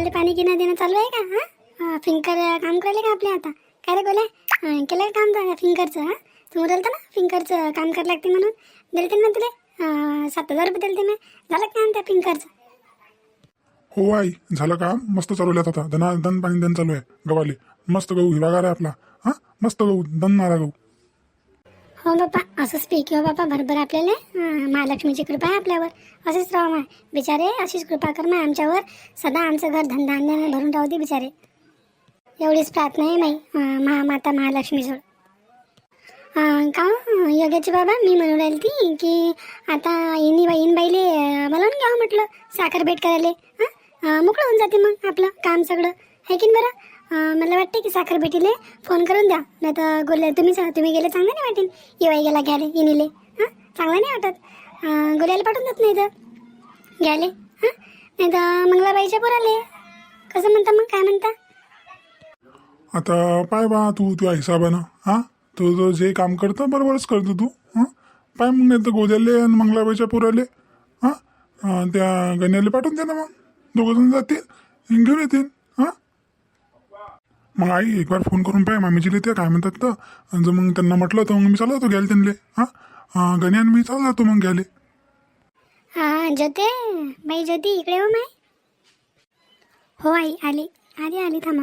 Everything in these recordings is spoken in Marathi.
गव्हाले पाणी घेणं देणं चालू आहे का? हा? फिंकर काम करायला का आपल्या आता? काय रे गोल्या? केलं का काम तर फिंकरचं हा? तू बोलता ना फिंकरचं काम करायला लागते म्हणून. दिलते ना तुला? सात हजार रुपये दिलते ना झालं काम त्या फिंकरचं हो आई झालं का मस्त चालवल्यात आता. दना दन पाणी धन चालू आहे. गव्हाले मस्त गहू हिवागार आहे आपला. हा? मस्त गहू दन मारा गहू. हो बाप्पा. असंच पीक हो बाप्पा. भरभर आपल्याला. महालक्ष्मीची कृपा आहे आपल्यावर. असेच राहा माय बिचारे अशीच कृपा कर माय आमच्यावर. सदा आमचं घर धनधान्याने भरून राहू दे बिचारे. एवढीच प्रार्थना आहे माई महामाता महालक्ष्मीजवळ का हो, योग्याची बाबा मी म्हणू राहिली ती की आता इनी बाईन बाईले बोलावून घ्यावं हो म्हटलं. साखर भेट करायला. हां? मोकळं होऊन जाते मग आपलं काम सगळं. आहे की बरं? मला वाटते की साखर भेटीले. फोन करून द्या. नाही तर गोल्या तुम्ही तुम्ही गेले चांगलं नाही वाटेल. येवाई गेला घ्याले इनीले हां? चांगलं नाही वाटत. गोल्याला पाठवून देत नाही तर. घ्याले. हां? नाही तर मंगलाबाईच्या पोराले. कसं म्हणता मग? काय म्हणता? आता पाय बा तू तुझ्या हिसाबानं. हा? जो जे काम करतं बरोबरच करतो तू. हां? पाय मग नाही तर गोद्याले आणि मंगलाबाईच्या पुराले. हां? त्या गण्याला पाठवून दे ना मग. दोघंजण जातील. आणि घेऊन येतील. हां? मग आई एक बार फोन करून पाय. मामीची लिहिते काय म्हणतात तर? आणि जर मग त्यांना म्हटलं तर मग मी चालू जातो घ्यायला त्यांना हां? गण्यान मी चालू जातो मग घ्यायला. हां ज्योते बाई ज्योती इकडे हो माय. हो आई आली. आली आली थांबा.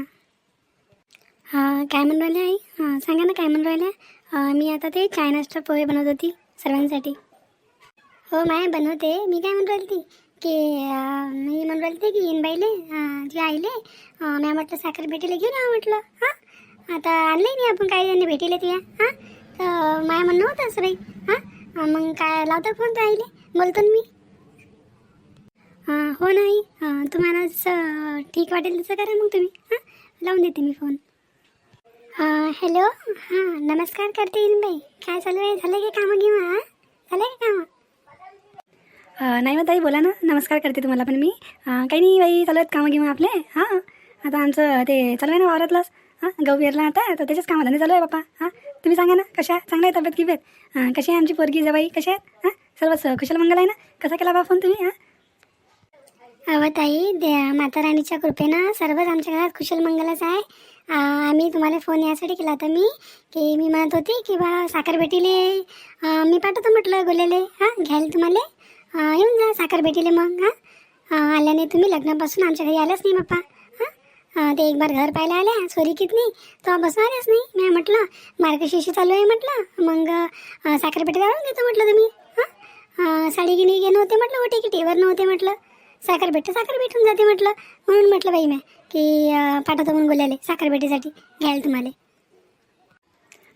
हां काय म्हणून राहिले आई? हां सांगा ना काय म्हणून राहिले मी आता ते चायनास्टर पोहे बनवत होती सर्वांसाठी. हो माय बनवते. मी काय म्हणून राहिली ती? की मी म्हणून बोलते की इन बाईले जे आईले मी म्हटलं साखर भेटीला घेऊन या म्हटलं हां? आता आणले नाही आपण काही त्यांनी भेटीला तुया हां? तर माया म्हणणं होतं असं बाई हां? मग काय लावता फोन तर आईले? बोलतो ना मी. हां हो नाही तुम्हाला जसं ठीक वाटेल तसं करा मग तुम्ही हां? लावून देते मी फोन हां हॅलो हां नमस्कार करते येईन बाई. काय चालू आहे? झालं की कामं घेऊ हां? झालं की कामं? नाही मग ताई बोला ना. नमस्कार करते तुम्हाला पण मी. काही नाही बाई चालू आहेत कामं घेऊन आपले. हां? आता आमचं ते चालू आहे ना वावरातलाच. हां? गहू पेरला आता. तर त्याच्याच कामाला नाही चालू आहे बापा हां? तुम्ही सांगा ना कशा चांगला आहे तब्येत किबेत हां कशी आहे आमची पोरगी जबाई? कशा आहेत? हां? सर्व कुशल मंगल आहे ना? कसा केला बा फोन तुम्ही? हां? अवं ताई दे माता राणीच्या कृपेनं सर्वच आमच्या घरात कुशल मंगलच आहे. आम्ही तुम्हाला फोन यासाठी केला होता मी की मी म्हणत होती की बा साखर भेटीले. मी पाठवतो म्हटलं गोल्याले. हां? घ्यायला तुम्हाला? येऊन जा साखर भेटीले मग हां. आल्याने तुम्ही लग्नापासून आमच्या घरी आल्याच नाही बाप्पा. हां? ते एक बार घर पाहायला आल्या सोरी कित नाही. तेव्हा बसून आल्याच नाही. मी म्हटलं मार्गशीर्ष चालू आहे म्हटलं. मग आ, साखर पेटी जाऊन घेतो म्हटलं तुम्ही. हां? साडी गिनी घेणं होते म्हटलं ओटी किटीवर नव्हते म्हटलं. साखर भेटते साखर भेटून जाते म्हटलं. म्हणून म्हटलं बाई मॅ की पाठवतो म्हणून बोलायले साखर भेटीसाठी घ्यायला तुम्हाला.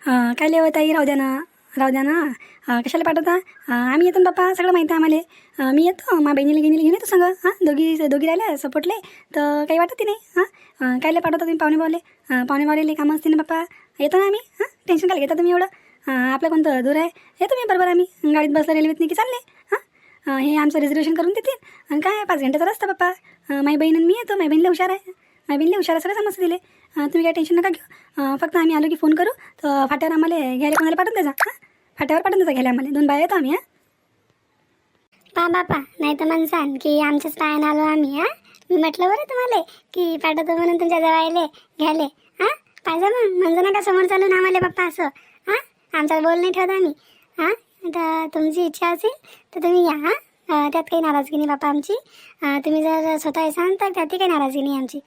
हां काय लेव ताई? राहू द्या ना. राहू द्या ना कशाला पाठवता? आम्ही येतो ना बाप्पा सगळं माहिती आहे आम्हाला. मी येतो मा बहिणीला घेऊन घेऊन येतो सगळं हां दोघी दोघी राहिल्या सपोर्टले. तर काही वाटत नाही हां? कायला कायले पाठवता तुम्ही पाहुणे पावले पाहुणे पावलेले कामं असते ना बाप्पा. येतो ना आम्ही हां? टेन्शन काय घेता तुम्ही एवढं? आपलं कोणतं दूर आहे? येतो मी बरोबर आम्ही. गाडीत बसला रेल्वेत नाही की चालले हां हे आमचं रिझर्वेशन करून देतील. आणि काय पाच घंट्याचा रस्ता पप्पा माई बहीण आणि मी येतो माई बहिणीला हुशार आहे. माझी बहिणीला हुशार सगळं समजते दिले तुम्ही काय टेन्शन नका घेऊ. फक्त आम्ही आलो की फोन करू. तर फाट्यावर आम्हाला घ्यायला कोणाला पाठवून द्यायचा हां? फाट्यावर पाठवून द्यायचा घ्यायला आम्हाला. दोन बाया येतो आम्ही हां? पा बापा नाही तर म्हणसान की आमच्याच पायानं आलो आम्ही हां? मी म्हटलं बरं तुम्हाला की पाठवतो म्हणून तुमच्या जवळले घ्यायले हां? पाहिजे मग. म्हणजे नका समोर चालून आम्हाला बाप्पा असं हां? आमचा बोल नाही ठेवत आम्ही हां? तर तुमची इच्छा असेल तर तुम्ही या हां? त्यात काही नाराजगी नाही बापा आमची. तुम्ही जर स्वतः येसान तर त्यातही काही नाराजगी नाही आमची.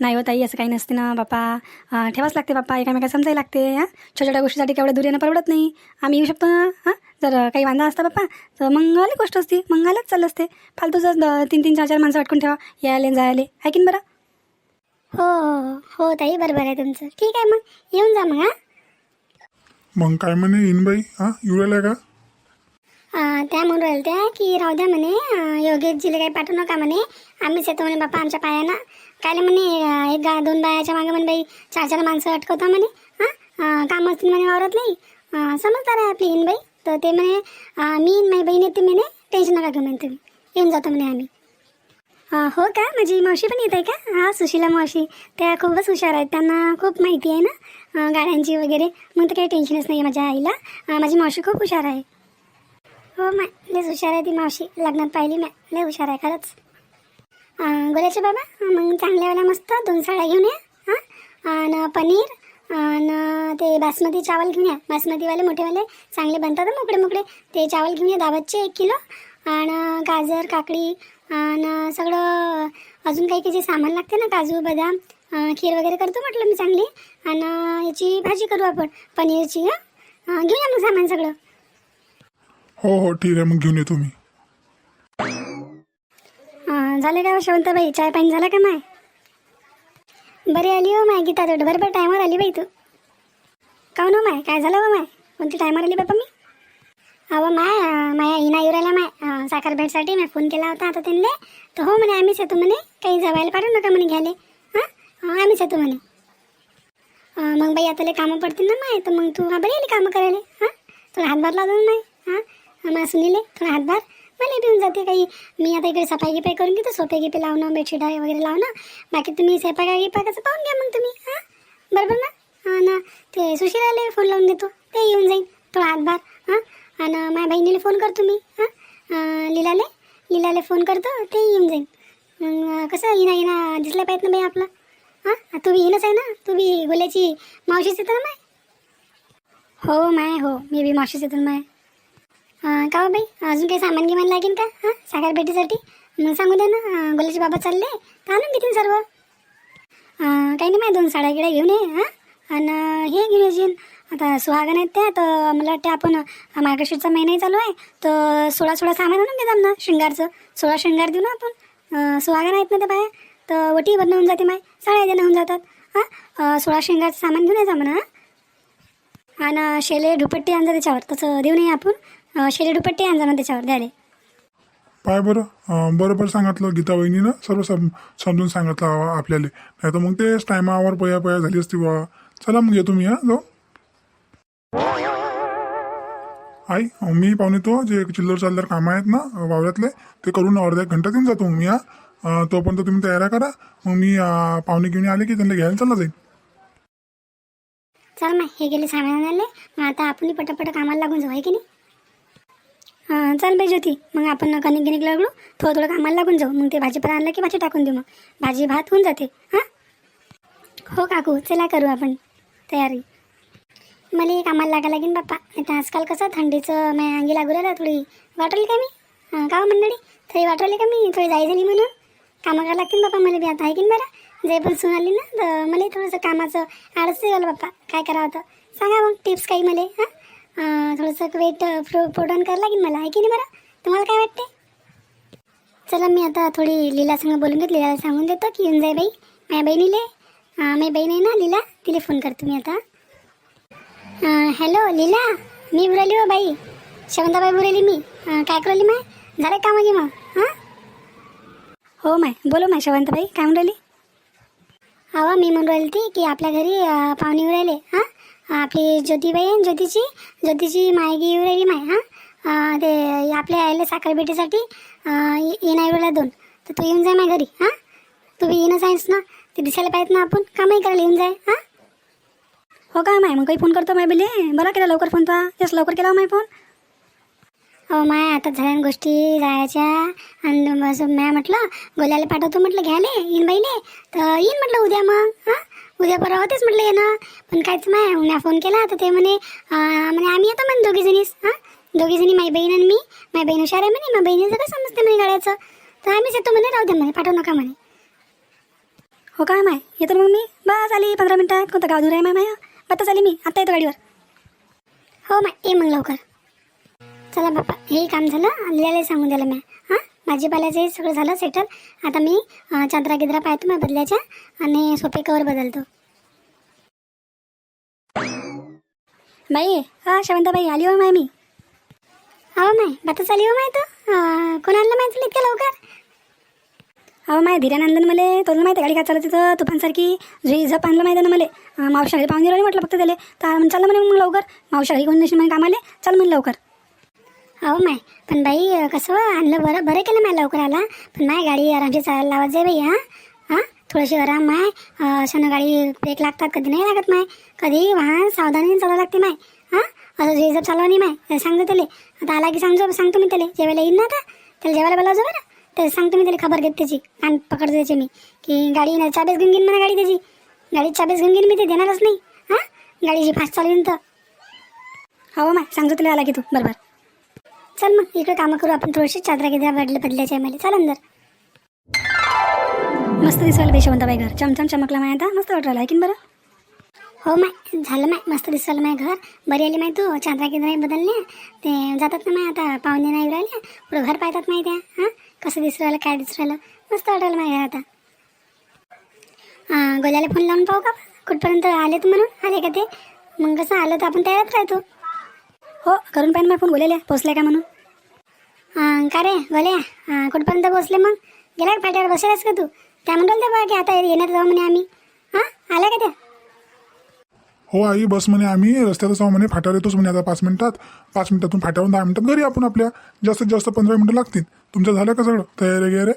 नाही हो ताई असं काही नसते ना बापा. ठेवाच लागते बापा. एकामेका समजायला लागते हां. छोट्या छोट्या गोष्टीसाठी केवढ्या दूर येणं परवडत नाही. आम्ही येऊ शकतो ना हां. जर काही वांदा असता बापा तर मग आली गोष्ट असती. मग आलंच चाललं असते. फालतूच तीन तीन चार चार माणसं अटकून ठेवा. यायला जायला. आहे की बरं? हो हो हो ताई बरोबर आहे तुमचं. ठीक आहे मग. येऊन जा मग हां. मग काय म्हणे इनबाई हां येऊ का? त्या म्हणून राहिल्या त्या की राहू द्या म्हणे योगेश योगेशजीला काही पाठवू नका म्हणे. आम्हीच येतो म्हणे बाप्पा आमच्या पायानं काय म्हणे एक गा दोन बायाच्या मागे म्हणे बाई चार चार माणसं अटकवता म्हणे हां? काम असतील म्हणे वावरत नाही. समजदार आहे आपली इन बाई. तर ते म्हणे मी आणि माझी बहीण येते म्हणे टेन्शन नका घेऊ म्हणे तुम्ही. येऊन जातो म्हणे आम्ही. हो का? माझी मावशी पण येत आहे का? हा सुशीला मावशी. त्या खूपच हुशार आहेत. त्यांना खूप माहिती आहे ना गाड्यांची वगैरे. मग तर काही टेन्शनच नाही आहे माझ्या आईला. माझी मावशी खूप हुशार आहे. हो माय लयच हुशार आहे ती मावशी. लग्नात पाहिली मॅ. लय हुशार आहे खरंच. बोलायचे गोल्याचे बाबा मग चांगल्यावाल्या मस्त दोन साड्या घेऊन या हां. आणि पनीर आणि ते बासमती चावल घेऊन या. बासमतीवाले मोठेवाले चांगले बनतात मोकळे मोकळे. ते चावल घेऊन या दावतचे एक किलो. आणि गाजर काकडी आणि सगळं अजून काही काही जे सामान लागते ना काजू बदाम खीर वगैरे करतो म्हटलं मी चांगली. आणि याची भाजी करू आपण पनीरची हां. घेऊया घेऊन या मग सामान सगळं. हो हो ठीक आहे मग घेऊन येतो मी. झालं का हो शवंताबाई चाय पाणी झाला का माय? बरी आली हो माय गीता तोड बरोबर टायमावर आली बाई तू. काऊन हो माय? काय झालं हो माय? कोणती टायमावर आली बाबा मी? अहो माय माया हिना युराला माय. साखर भेटसाठी मी फोन केला होता आता त्यांनी. तर हो म्हणे आम्हीच येतो म्हणे. काही जवायला पाठवू नका म्हणे घ्यायला. हां? आम्हीच येतो म्हणे. मग बाई आता लय कामं पडतील ना माय. तर मग तू हा बरी आली कामं करायला? हां? तुला हातभार लावतो नाही माय? हां? मला सुनीले थोडा हातभार मला देऊन जाते काही मी आता इकडे सफाई गिपाई करून घेतो सोपे गिपे लावणं बेडशीट वगैरे लावणं बाकी तुम्ही स्वयंपाक गिपाकाचं पाहून घ्या मग तुम्ही हां? बरोबर ना? हां ना। ते सुशीलाला फोन लावून देतो ते येऊन जाईल थोडा हातभार हां? आणि माझ्या बहिणीला फोन करतो मी हां? लिलाले लीलाले लीलाले फोन करतो ते येऊन जाईल मग कसं येणं येणं दिसलं पाहिजे ना बाई आपलं? हां? तू बी येणंच आहे ना? तू बी गोल्याची मावशीच येतं ना माय हो माय हो मी बी मावशीच येतो ना माय का हो बाई? अजून काही सामान गिमान लागेल का? हां साखर भेटीसाठी मग सांगू द्या ना गुलाची बाबा चालले. तर आणून देतील सर्व. काही नाही माय दोन साड्या गिड्या घेऊन ये हां. आणि हे घेऊन येशील आता सुहागण आहेत त्या तर मला वाटते आपण मार्गशीरचा महिनाही चालू आहे. तर सोळा सोळा सामान आणून देतात ना शृंगारचं. सोळा शृंगार देऊ ना आपण. सुहागन सुहागण आहेत ना त्या बाया. तर वटी बदन होऊन जाते माय. साड्या देणं होऊन जातात. हां सोळा शृंगारचं सामान घेऊन यायचं म्हणा हां. आणि शेले दुपट्टी आणजा त्याच्यावर. तसं देऊ नये आपण. अं, शेले दुपट्टी आणजा ना त्याच्यावर द्यायला. पाय बरं. अं, बरोबर सांगितलं गीता वहिनीनं. सर्व सम समजून सांगितलं आ- आपल्याला. नाही तर मग तेच टायमावर पया पया झाली असती बा चला मग येतो मी हा जाऊ. आई अं, मी पाहुणे तो जे चिल्लर चालदार कामं आहेत ना अं, वावरातले ते करून अर्ध्या एक घंट्यात येऊन जातो मग मी हा. अं, तोपर्यंत तुम्ही तयाऱ्या करा. मग मी अं, पाहुणे घेऊन आले की त्यांना घ्यायला चालला जाईल. चल माय हे गेले सामान आले मग आता आपण पटापट कामाला लागून जाऊ आहे की नाही? हां चल बाई ज्योती. मग आपण कणिक गिनिक लागलो थोडं थोडं कामाला लागून जाऊ. मग ते भाजीपाला आणलं की भाजी टाकून देऊ मग. भाजी भात होऊन जाते. हां? हो काकू चला करू आपण. तयारी. मला कामाला लागा लागेल बाप्पा. आता आजकाल कसं थंडीचं माझ्या अंगी लागू राहिला थोडी. वाटवली का मी? हां का हो मंडळी? थोडी वाटवली का मी? थोडी जाई झाली म्हणून. कामं करायला लागतील बाप्पा मला बी आता आहे की नाही बरं? जे पण सून आली ना तर मला थोडंसं कामाचं आळस झालं बाप्पा. काय करावं तर सांगा मग टिप्स काही मला हां? थोडंसं वेट प्रो प्रोटॉन करायला लागेल मला आहे की नाही बरं? तुम्हाला काय वाटते चला मी आता थोडी लीला संग बोलून घेत लीलाला सांगून देतो की येऊन जाय बाई माझ्या बहिणीले माझी बहीण आहे ना लीला तिला फोन करतो मी आता. हॅलो लीला मी बुराली हो बाई. शवंताबाई बुराली मी. काय करली माय? झालं का म्हणजे मग? हां? हो माय बोलो माय शवंताबाई काय म्हणून राहिली? अहो मी म्हणून राहिली ती की आपल्या घरी पाहुणे येऊ राहिले. हां? आपली ज्योतिबाई आहे ज्योतिची ज्योतीची ज्योतीची मायगी येऊ राहिली माय हां? ते आपल्या आईला साखरपेटीसाठी येणार वेळेला दोन. तर तू येऊन जाय माझ्या घरी हां? तू बी येणं आहेस ना ते दिसायला पाहिजे ना आपण कामही करायला येऊन जाय हां? हो का माय मग काही फोन करतो माय बिले? बरा केला लवकर फोन तो तेच लवकर केला हो माय फोन? हो माय आता झाल्या गोष्टी जायच्या. आणि मग म्या म्हटलं गोल्याला पाठवतो म्हटलं घ्यायला येईन बाईले. तर येईन म्हटलं उद्या मग हां? उद्या परवा होतेच म्हटलं येणं. पण कायच माय म्या फोन केला तर ते म्हणे म्हणे आम्ही येतो म्हणे दोघीजणीच हां? दोघी जणी बहीण आणि मी. माई बहीण हुशार आहे म्हणे माझ्या बहिणीचं काय समजते म्हणे गाड्याचं तर आम्हीच येतो म्हणे राहू दे म्हणे पाठवू नका म्हणे. हो काय माय? येतो मग मी? बस आली पंधरा मिनटात. कोणतं गाव दूर आहे माय माया? बत्ताच आली मी. आता येतो गाडीवर. हो माय ये मग लवकर. चला बाप्पा हे काम झालं. लिहायला सांगून दिलं मी. हां भाजीपाल्याचं हे सगळं झालं सेटल आता मी चादरा गिदरा पाहतो मी बदल्याच्या आणि सोपे कवर बदलतो. बाई हा शवंताबाई आली हो माय मी? अहो माय बातच आली हो माय तू? कोण आणलं माहिती तुला इतक्या लवकर? अहो माय धीरानंदन मला तुला माहिती आहे गाडी का चालत तिथं तुफानसारखी. जुई झप आणलं माहिती ना मला. मावशा घरी पाहून दिलं म्हटलं फक्त त्याला. तर चाललं म्हणे मग लवकर. मावशा घरी कोण नशी म्हणे कामाले? चल म्हणे लवकर. हो माय. पण बाई कसं हो, आणलं बरं बरं केलं माय लवकर आला पण माय गाडी आरामशी चालायला लावत जाय बाई हां. हां? थोडीशी आराम माय. अशानं गाडी ब्रेक लागतात कधी नाही लागत माय. कधी वाहन सावधानीने चालावं लागते माय. हां? असं रिझर्व चालवा नाही माय. सांगतो त्याला. आता आला की सांगतो सांगतो मी त्याला. जेवायला येईन ना आता? त्याला जेवायला बोलावतो बरं. तर सांगतो मी त्याला खबर घेत त्याची. कान पकडतो त्याची मी. की गाडी ना चाबेस घेऊन घेईन म्हणा गाडी त्याची. गाडी चाबेस घेऊन घेईन मी ते देणारच नाही. हां? गाडीची फास्ट चालवीन तर. हो माय सांगतो तुला आला की तू. बरोबर. चल मग इकडे कामं करू आपण. थोडीशी चादरा किती वाढले बदलायची आहे मला चल अंदर. मस्त दिसायला बेशवंताबाई घर. चमचम चमकला माय आता. मस्त वाटलं राहिला की बरं? हो माय झालं माय. मस्त दिसलं माय घर. बरी आली माय तू. चादरा किती बदलल्या. ते जातात ना माय आता पाहुणे नाही राहिले. पुढं घर पाहतात माहिती आहे हां? कसं दिसू राहिलं काय दिसू राहिलं? मस्त वाटायला माय घर आता. हां गोल्याला फोन लावून पाहू का कुठपर्यंत आले तू म्हणून? आले का ते? मग कसं आलं तर आपण तयारच राहतो. हो करून पाहिजे मग फोन बोलेले पोचले का म्हणून? हां का रे गोल्या हां कुठपर्यंत पोहोचले मग? गेला फाट्यावर? बसेलच का तू? त्या म्हणून बघा की आता येण्यात जाऊ म्हणे आम्ही. हां? आल्या का त्या? हो आई बस म्हणे आम्ही. रस्त्यातच आहो म्हणे. फाट्यावर येतोच म्हणे आता पाच मिनिटात. पाच मिनिटातून फाट्यावरून दहा मिनिटात घरी आपण आपल्या. जास्तीत जास्त पंधरा मिनिटं लागतील. तुमचं झालं का सगळं? तयारी वगैरे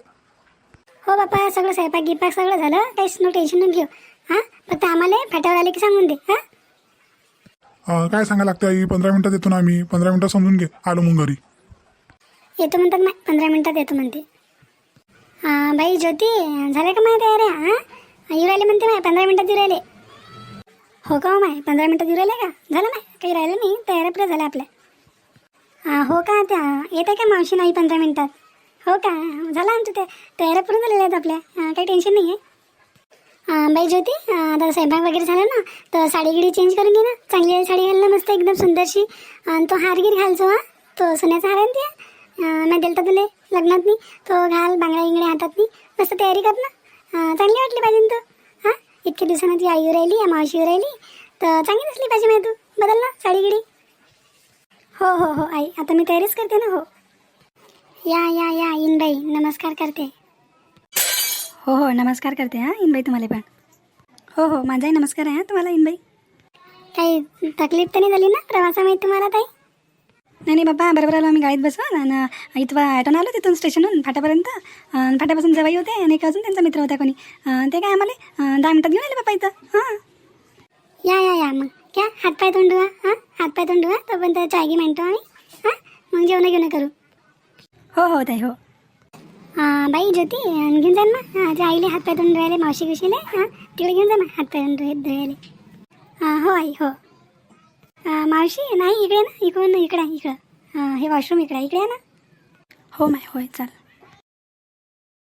हो बापा सगळं स्वयंपाक गिपाक सगळं झालं. काहीच नो टेन्शन घेऊ. हां? फक्त आम्हाला फाट्यावर आले की सांगून दे. हां? अं, काय सांगा लागते आई? पंधरा मिनिटात येतो ना आम्ही. पंधरा मिनिटात समजून घे आलो मग घरी. येतो म्हणतात मा पंधरा मिनिटात येतो म्हणते. हां बाई ज्योती झालं का माहिती आहे हां? येऊ राहिले म्हणते माय पंधरा मिनिटात येऊ राहिले. हो का हो माय पंधरा मिनिटात येऊ राहिले का? झालं माय काही राहिलं नाही. तयार पुढे झालं आपल्या. हो का त्या? येते का मावशी नाही पंधरा मिनिटात? हो का? झालं आमचं त्या तयाऱ्या पूर्ण झालेल्या आहेत आपल्या. काही टेन्शन नाही आहे बाई ज्योती आता स्वयंपाक वगैरे झाला ना तर साडी गिडी चेंज करून घे ना. चांगली साडी घाल ना मस्त एकदम सुंदरशी. आणि तो हारगीर घालचो हा. तो सोन्याचा हार आहे ना मी दिलता तुले लग्नात नाही तो घाल बांगड्या इंगड्या हातात नाही मस्त तयारी कर ना. चांगली वाटली पाहिजे तू हां? इतक्या दिवसानं ती आई राहिली या मावशी राहिली तर चांगली दिसली पाहिजे माहिती तू. बदल ना साडी गिडी. हो हो हो आई. आता मी तयारीच करते ना हो. या या या इन बाई. नमस्कार करते. हो हो नमस्कार करते हां इनबाई तुम्हाला पण. हो हो. माझाही नमस्कार आहे हां. तुम्हाला इनबाई काही तकलीफ तर नाही झाली ना? प्रवासामध्ये तुम्हाला ताई? नाही नाही बाबा. बरोबर आलो आम्ही गाडीत बसवा आणि इथं ॲटोन आलो तिथून स्टेशनहून फाट्यापर्यंत. अन् फाट्यापासून जवाई होते आणि एक अजून त्यांचा मित्र होता कोणी. अन् ते काय आम्हाला? अं, दहा मिनिटात घेऊन आले बाबा इथं. हां. या या या. मग क्या हातपाय तोंड धुवा हां? हातपाय तोंड धुवा तोपर्यंत चाय घे म्हणतो आम्ही. हां? मग जेवण घेऊन करू. हो हो ताई हां. बाई ज्योती घेऊन जा ना. हां त्या आईले हातपाय तोंड धुवायले मावशी कशीले हां तिकडे घेऊन जा ना हातपाय तोंड धुवाय धुवायले. हां हो आई हो. मावशी नाही इकडे ना इकडून इकडे आहे, इकडं. हां हे वॉशरूम इकडे आहे, इकडे आहे ना. हो माय होय चाल.